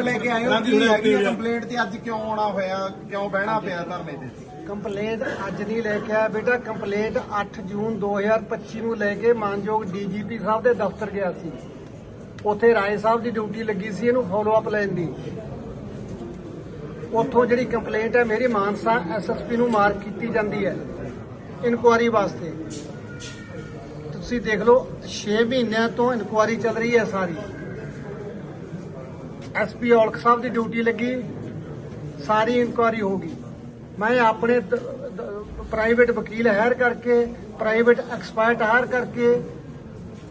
Complaint ਲੈ ਕੇ ਆਏ ਹੋ? ਕੀ ਹੈਗੀ ਹੈ ਕੰਪਲੇਂਟ ਤੇ ਅੱਜ ਕਿਉਂ ਆਉਣਾ ਹੋਇਆ? ਕਿਉਂ ਬਹਿਣਾ ਪਿਆ ਧਰਨੇ ਤੇ? ਕੰਪਲੇਂਟ ਅੱਜ ਨਹੀਂ ਲੈ ਕੇ ਆਇਆ ਬੇਟਾ ਕੰਪਲੇਂਟ 8 ਜੂਨ 2025 ਨੂੰ ਲੈ ਕੇ ਮਾਨਯੋਗ ਡੀਜੀਪੀ ਸਾਹਿਬ ਦੇ ਦਫ਼ਤਰ ਗਿਆ ਸੀ। ਉੱਥੇ ਰਾਏ ਸਾਹਿਬ ਦੀ ਡਿਊਟੀ ਲੱਗੀ ਸੀ ਇਹਨੂੰ ਫੋਲੋ ਅਪ ਲੈਣ ਦੀ। ਉੱਥੋਂ ਜਿਹੜੀ ਕੰਪਲੇਂਟ ਹੈ ਮੇਰੀ ਮਾਨਸਾ ਐਸਐਸਪੀ ਨੂੰ ਮਾਰਕ ਕੀਤੀ ਜਾਂਦੀ ਹੈ ਇਨਕੁਆਰੀ ਵਾਸਤੇ। ਤੁਸੀਂ ਦੇਖ ਲਓ 6 ਮਹੀਨਿਆਂ ਤੋਂ ਇਨਕੁਆਰੀ ਚੱਲ ਰਹੀ ਹੈ ਸਾਰੀ। ਐਸਪੀ ਔਲਖ ਸਾਹਿਬ ਦੀ ਡਿਊਟੀ ਲੱਗੀ ਸਾਰੀ ਇਨਕੁਆਰੀ ਹੋਗੀ ਮੈਂ ਆਪਣੇ ਪ੍ਰਾਈਵੇਟ ਵਕੀਲ ਹਾਇਰ ਕਰਕੇ ਪ੍ਰਾਈਵੇਟ ਐਕਸਪਰਟ ਹਾਇਰ ਕਰਕੇ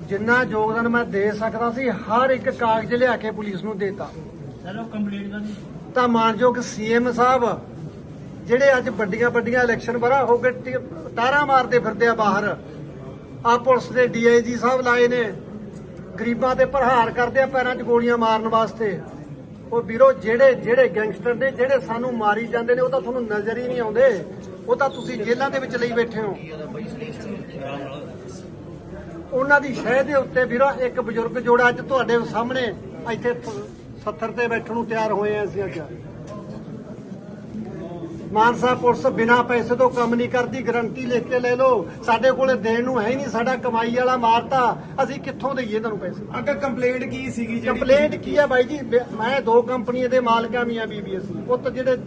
ਜਿੰਨਾ ਯੋਗਦਾਨ ਮੈਂ ਦੇ ਸਕਦਾ ਸੀ ਹਰ ਇੱਕ ਕਾਗਜ਼ ਲਿਆ ਕੇ ਪੁਲਿਸ ਨੂੰ ਦੇਤਾ। ਚਲੋ ਕੰਪਲੀਟ ਕਰ ਤਾਂ ਮਾਨਯੋਗ ਸੀਐਮ ਸਾਹਿਬ ਜਿਹੜੇ ਅੱਜ ਵੱਡੀਆਂ ਵੱਡੀਆਂ ਇਲੈਕਸ਼ਨ ਬਰਾ ਹੋ ਕੇ ਟੀ- ਤਾਰਾਂ ਮਾਰਦੇ ਫਿਰਦੇ ਆ ਬਾਹਰ ਆ ਪੁਲਿਸ ਦੇ ਡੀਆਈਜੀ ਸਾਹਿਬ ਲਾਏ ਨੇ। ਗਰੀਬਾਂ ਤੇ ਪ੍ਰਹਾਰ ਕਰਦੇ ਆ ਪੈਰਾਂ 'ਚ ਗੋਲੀਆਂ ਮਾਰਨ ਵਾਸਤੇ। ਉਹ ਵੀਰੋ, ਜਿਹੜੇ ਜਿਹੜੇ ਗੈਂਗਸਟਰ ਨੇ, ਜਿਹੜੇ ਸਾਨੂੰ ਮਾਰੀ ਜਾਂਦੇ ਨੇ, ਉਹ ਤਾਂ ਤੁਹਾਨੂੰ ਨਜ਼ਰ ਹੀ ਨਹੀਂ ਆਉਂਦੇ। ਉਹ ਤਾਂ ਤੁਸੀਂ ਜੇਲ੍ਹਾਂ ਦੇ ਵਿੱਚ ਲਈ ਬੈਠੇ ਹੋ। ਉਹਨਾਂ ਦੀ ਸ਼ਹਿ ਦੇ ਉੱਤੇ ਵੀਰੋ, ਇੱਕ ਬਜ਼ੁਰਗ ਜੋੜਾ ਅੱਜ ਤੁਹਾਡੇ ਸਾਹਮਣੇ ਇੱਥੇ 70 ਤੇ ਬੈਠਣ ਨੂੰ ਤਿਆਰ ਹੋਏ ਆ ਅਸੀਂ ਅੱਜ। ਮਾਨਸਾ ਪੁਲਿਸ ਬਿਨਾ ਪੈਸੇ ਤੋਂ ਕੰਮ ਨਹੀਂ ਕਰਦੀ ਗਰੰਟੀ ਲਿਖ ਕੇ ਲੈ ਲਓ। ਸਾਡੇ ਕੋਲੇ ਦੇਣ ਨੂੰ ਹੈ ਨਹੀਂ ਸਾਡਾ ਕਮਾਈ ਵਾਲਾ ਮਾਰਤਾ। ਅਸੀਂ ਕਿੱਥੋਂ ਦਈਏ ਤੁਹਾਨੂੰ ਪੈਸੇ? ਅੰਕਲ ਕੰਪਲੇਂਟ ਕੀ ਸੀਗੀ ਜਿਹੜੀ? ਕੰਪਲੇਂਟ ਕੀ ਹੈ ਬਾਈ ਜੀ? ਮੈਂ- ਦੋ ਕੰਪਨੀਆਂ ਦੇ ਮਾਲਕਾਂ ਮੀਆਂ ਬੀਬੀ ਅਸੀਂ। ਪੁੱਤ ਜਿਹੜੇ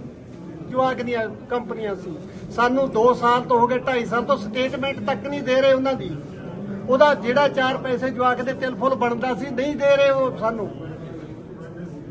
ਜਵਾਕ ਦੀਆਂ ਕੰਪਨੀਆਂ ਸੀ। ਸਾਨੂੰ 2 ਸਾਲ ਤੋਂ ਹੋ ਗਏ 2.5 ਸਾਲ ਤੋਂ ਸਟੇਟਮੈਂਟ ਤੱਕ ਨਹੀਂ ਦੇ ਰਹੇ ਉਹਨਾਂ ਦੀ। ਉਹਦਾ ਜਿਹੜਾ ਚਾਰ ਪੈਸੇ ਜਵਾਕ ਦੇ ਤਿਲ ਫੁੱਲ ਬਣਦਾ ਸੀ ਨਹੀਂ ਦੇ ਰਹੇ ਉਹ ਸਾਨੂੰ।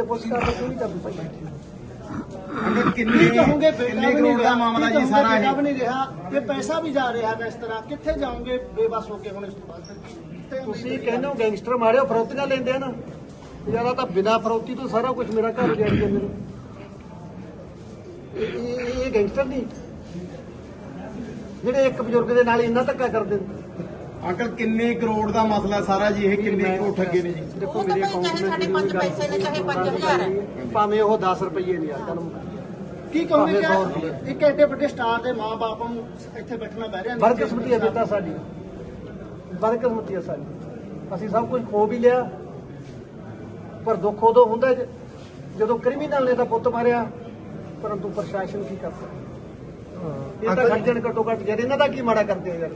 ਤੇ ਪੁਲਿਸ ਕਾਰਵਾਈ ਕਿਉਂ ਨਹੀਂ ਕਰਦੀ ਭਾਈ? ਅੰਕਲ ਕਿੰਨੇ ਕੀ ਕਹੋਗੇ? ਬੇਟਾ ਕਿੰਨੇ ਵੀ ਨਹੀਂ ਕਰੋੜ ਦਾ ਰਿਹਾ। ਮਾਮਲਾ ਕੀ ਜੀ ਕਹੋਗੇ? ਸਾਰਾ ਬੇਟਾ ਇਹ। ਵੀ ਨਹੀਂ ਰਿਹਾ। ਇਹ ਪੈਸਾ ਵੀ ਜਾ ਰਿਹਾ ਹੈ ਇਸ ਤਰ੍ਹਾਂ ਕਿੱਥੇ ਜਾਓਗੇ ਬੇਬਸ ਹੋ ਕੇ ਹੁਣ ਇਸ ਤੋਂ ਬਾਅਦ? ਕਿੱਥੇ ਤੁਸੀਂ ਕਹਿੰਦੇ ਹੋ ਗੈਂਗਸਟਰ ਮਾਰਿਓ ਫਰੋਤੀਆਂ ਲੈਂਦੇ ਆ ਨਾ। ਜ਼ਿਆਦਾ ਤਾਂ ਬਿਨਾ ਫਰੋਤੀ ਤੋਂ ਸਾਰਾ ਕੁਝ ਮੇਰਾ ਘਰ ਜਾਈ ਜਾਂਦੇ ਨੇ ਇਹ- ਇਹ ਇਹ ਗੈਂਗਸਟਰ ਨਹੀਂ। ਜਿਹੜੇ ਇੱਕ ਬਜ਼ੁਰਗ ਦੇ ਨਾਲ ਇੰਨਾ ਧੱਕਾ ਕਰਦੇ ਨੇ। ਅੰਕਲ ਕਿੰਨੇ ਕਰੋੜ ਦਾ ਮਸਲਾ ਸਾਰਾ ਜੀ? ਇਹ ਕਿੰਨੇ ਕਰੋੜ ਠੱਗੇ ਨੇ ਜੀ? ਦੇਖੋ ਮੇਰੇ ਅਕਾਊਂਟ ਚਾਹੇ ਸਾਡੇ ਪੰਜ ਪੈਸੇ ਨੇ, ਚਾਹੇ ਪੰਜ ਹਜ਼ਾਰ ਹੈ। ਭਾਵੇਂ ਉਹ 10 ਰੁਪਏ ਨਹੀਂ ਆ ਕੀ ਕਹੋਗੇ। ਕਿ ਇੱਕ ਐਡੇ ਵੱਡੇ ਸਟਾਰ ਦੇ ਮਾਪੇ ਨੂੰ ਇੱਥੇ ਬੈਠਣਾ ਪੈ ਰਿਹਾ ਬਦਕਿਸਮਤੀ ਹੈ ਬੇਟਾ ਸਾਡੀ। ਬਦਕਿਸਮਤੀ ਹੈ ਸਾਡੀ। ਅਸੀਂ ਸਭ ਕੁਝ ਖੋ ਵੀ ਲਿਆ ਪਰ ਦੁੱਖ ਉਦੋਂ ਹੁੰਦਾ ਹੈ ਜਦੋਂ ਕ੍ਰਿਮੀਨਲ ਨੇ ਤਾਂ ਪੁੱਤ ਮਾਰਿਆ ਪਰੰਤੂ ਪ੍ਰਸ਼ਾਸਨ ਕੀ ਕਰਦਾ? ਇਹ ਤਾਂ ਖੱਜਣ ਘੱਟੋ ਘੱਟ ਜਦ ਇਹਨਾਂ ਦਾ ਕੀ ਮਾੜਾ ਕਰਦੇ ਆ ਯਾਰ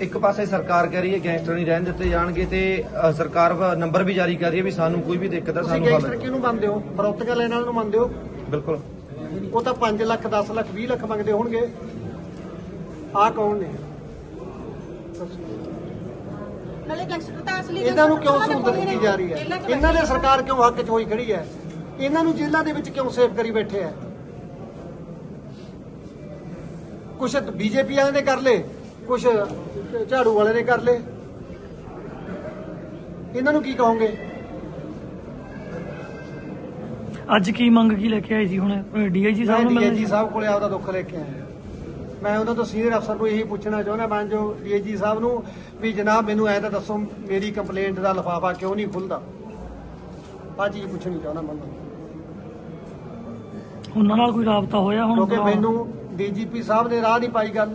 ਇੱਕ ਪਾਸੇ ਸਰਕਾਰ ਕਹਿ ਰਹੀ ਹੈ ਗੈਂਗਸਟਰ ਨਹੀਂ ਰਹਿਣ ਦਿੱਤੇ ਜਾਣਗੇ ਤੇ ਅ, ਸਰਕਾਰ ਵ- ਨੰਬਰ ਵੀ ਜਾਰੀ ਕਰ ਰਹੀ ਹੈ ਵੀ ਸਾਨੂੰ ਕੋਈ ਵੀ ਦਿੱਕਤ ਹੈ ਤੁਸੀਂ ਸਾਨੂੰ ਗੈਂਗਸਟਰ ਹੱਲ ਕਿਹਨੂੰ ਮੰਨਦੇ ਹੋ? ਫਰੋਤੀਆਂ ਲੈਣ ਨੂੰ ਮੰਨਦੇ ਹੋ? ਬਿਲਕੁਲ। ਉਹ ਤਾਂ 5 ਲੱਖ 10 ਲੱਖ 20 ਲੱਖ ਮੰਗਦੇ ਹੋਣਗੇ। ਆਹ ਕੌਣ ਨੇ? ਨਾਲੇ ਗੈਂਗਸਟਰ ਤਾਂ ਅਸਲੀ ਇਹਨਾਂ ਨੂੰ ਕਿਉਂ ਸਹੂਲਤ ਦਿੱਤੀ ਜਾ ਰਹੀ ਹੈ? ਇਹਨਾਂ ਦੇ ਸਰਕਾਰ ਕਿਉਂ ਹੱਕ 'ਚ ਹੋਈ ਖੜੀ ਹੈ? ਇਹਨਾਂ ਨੂੰ ਜੇਲ੍ਹਾਂ ਦੇ ਵਿੱਚ ਕਿਉਂ ਸੇਫ ਕਰੀ ਬੈਠੇ ਹੈ? ਕੁਛ ਬੀਜੇਪੀ ਵਾਲਿਆਂ ਨੇ ਕਰ ਲਏ। ਕੁਛ ਝਾੜੂ ਵਾਲੇ ਨੇ ਕਰ ਲਏ। ਇਹਨਾਂ ਨੂੰ ਕੀ ਕਹੋਗੇ? ਅੱਜ ਕੀ ਮੰਗ ਕੀ ਲੈ ਕੇ ਆਏ ਸੀ ਹੁਣ? ਡੀਆਈਜੀ ਸਾਹਿਬ ਨੂੰ ਮਿਲਣਾ ਸੀ? ਸਾਹਿਬ ਕੋਲੇ ਆਪਦਾ ਦੁੱਖ ਲੈ ਕੇ ਆਇਆ। ਮੈਂ ਉਹਨਾਂ ਤੋਂ ਸੀਨੀਅਰ ਅਫਸਰ ਨੂੰ ਇਹੀ ਪੁੱਛਣਾ ਚਾਹੁੰਦਾ ਮੈਂ ਜੋ ਡੀਏਜੀ ਸਾਹਿਬ ਨੂੰ ਵੀ ਜਨਾਬ ਮੈਨੂੰ ਐ ਤਾਂ ਦੱਸੋ ਮੇਰੀ ਕੰਪਲੇਂਟ ਦਾ ਲਫਾਫਾ ਕਿਉਂ ਨਹੀਂ ਖੁੱਲਦਾ? ਆ ਚੀਜ਼ ਪੁੱਛਣੀ ਚਾਹੁੰਦਾ ਮੈਂ। ਉਹਨਾਂ ਨਾਲ ਕੋਈ ਰਾਬਤਾ ਹੋਇਆ ਹੁਣ? ਕਿਉਂਕਿ ਮੈਨੂੰ ਡੀਜੀਪੀ ਸਾਹਿਬ ਨੇ ਰਾਹ ਨਹੀਂ ਪਾਈ ਗੱਲ।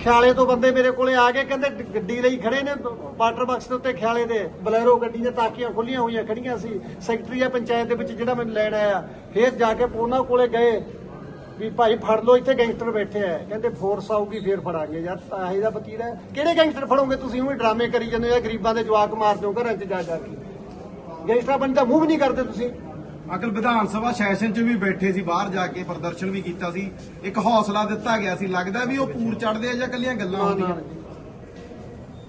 ਖਿਆਲੇ ਤੋਂ ਬੰਦੇ ਮੇਰੇ ਕੋਲੇ ਆ ਗਏ, ਕਹਿੰਦੇ ਗੱਡੀ ਲਈ ਖੜੇ ਨੇ, ਵਾਟਰ ਬਾਕਸ ਦੇ ਉੱਤੇ ਖਿਆਲੇ ਦੇ, ਬਲੈਰੋ ਗੱਡੀ ਦੀਆਂ ਤਾਕੀਆਂ ਖੁੱਲੀਆਂ ਹੋਈਆਂ ਖੜੀਆਂ ਸੀ, ਸੈਕਟਰੀ ਆ ਪੰਚਾਇਤ ਦੇ ਵਿੱਚ ਜਿਹੜਾ ਮੈਨੂੰ ਲੈਣ ਆਇਆ, ਫੇਰ ਜਾ ਕੇ ਉਹਨਾਂ ਕੋਲੇ ਗਏ, ਵੀ ਭਾਈ ਫੜ ਲਓ, ਇੱਥੇ ਗੈਂਗਸਟਰ ਬੈਠੇ ਆ, ਕਹਿੰਦੇ ਫੋਰਸ ਆਊਗੀ, ਫੇਰ ਫੜਾਂਗੇ, ਯਾਰ ਤਾਂ ਇਹਦਾ ਵਕੀਲ ਹੈ। ਕਿਹੜੇ ਗੈਂਗਸਟਰ ਫੜੋਗੇ ਤੁਸੀਂ ਉਹ ਡਰਾਮੇ ਕਰੀ ਜਾਂਦੇ ਹੋ ਗਰੀਬਾਂ ਦੇ ਜਵਾਕ ਮਾਰ ਦਿਓ ਘਰਾਂ 'ਚ ਜਾ ਜਾ ਕੇ। ਗੈਂਗਸਟਰ ਬੰਦਾ ਦਾ ਮੂੰਹ ਵੀ ਨਹੀਂ ਕਰਦੇ ਤੁਸੀਂ। ਅਕਲ ਵਿਧਾਨ ਸਭਾ ਸੈਸ਼ਨ 'ਚ ਵੀ ਬੈਠੇ ਸੀ ਬਾਹਰ ਜਾ ਕੇ ਪ੍ਰਦਰਸ਼ਨ ਵੀ ਕੀਤਾ ਸੀ। ਇੱਕ ਹੌਸਲਾ ਦਿੱਤਾ ਗਿਆ ਸੀ ਲੱਗਦਾ ਵੀ ਉਹ ਪੂਰ ਚੜਦੇ ਆ ਜਾਂ ਕੱਲੀਆਂ ਗੱਲਾਂ ਹੁੰਦੀਆਂ।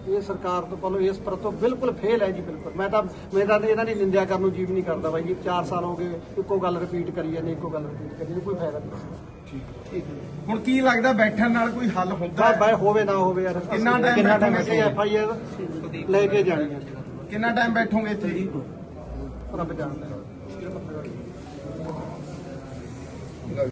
ਇਹ ਸਰਕਾਰ ਤੋਂ ਪਹਿਲਾਂ ਇਸ ਪਰ ਤੋਂ ਬਿਲਕੁਲ ਫੇਲ ਹੈ ਜੀ ਬਿਲਕੁਲ। ਮੈਂ ਤਾਂ ਮੈਂ ਤਾਂ ਇਹਨਾਂ ਦੀ ਨਿੰਦਿਆ ਕਰਨ ਨੂੰ ਜੀਵ ਨਹੀਂ ਕਰਦਾ ਬਾਈ ਜੀ। 4 ਸਾਲ ਹੋ ਗਏ ਇੱਕੋ ਗੱਲ ਰਿਪੀਟ ਕਰੀ ਜਾਂਦੇ ਇੱਕੋ ਗੱਲ ਰਿਪੀਟ ਕਰੀ ਜਾਂਦੇ ਕੋਈ ਫਾਇਦਾ ਨਹੀਂ। ਠੀਕ ਹੁਣ ਕੀ ਲੱਗਦਾ ਬੈਠਣ ਨਾਲ ਕੋਈ ਹੱਲ ਹੁੰਦਾ ਬਾਈ ਹੈ? ਬਾਈ ਹੋਵੇ ਨਾ ਹੋਵੇ ਯਾਰ। ਕਿੰਨਾ time ਕਿੰਨਾ ਬੈਠੋਗੇ? ਟਾਈਮ ਐਫ ਆਈ ਆਰ ਲੈ ਕੇ ਜਾਣੀ ਹੈ। ਕਿੰਨਾ ਟਾਈਮ ਬੈਠੋਗੇ ਇੱਥੇ? ਜੀ ਰੱਬ ਜਾਣਦਾ।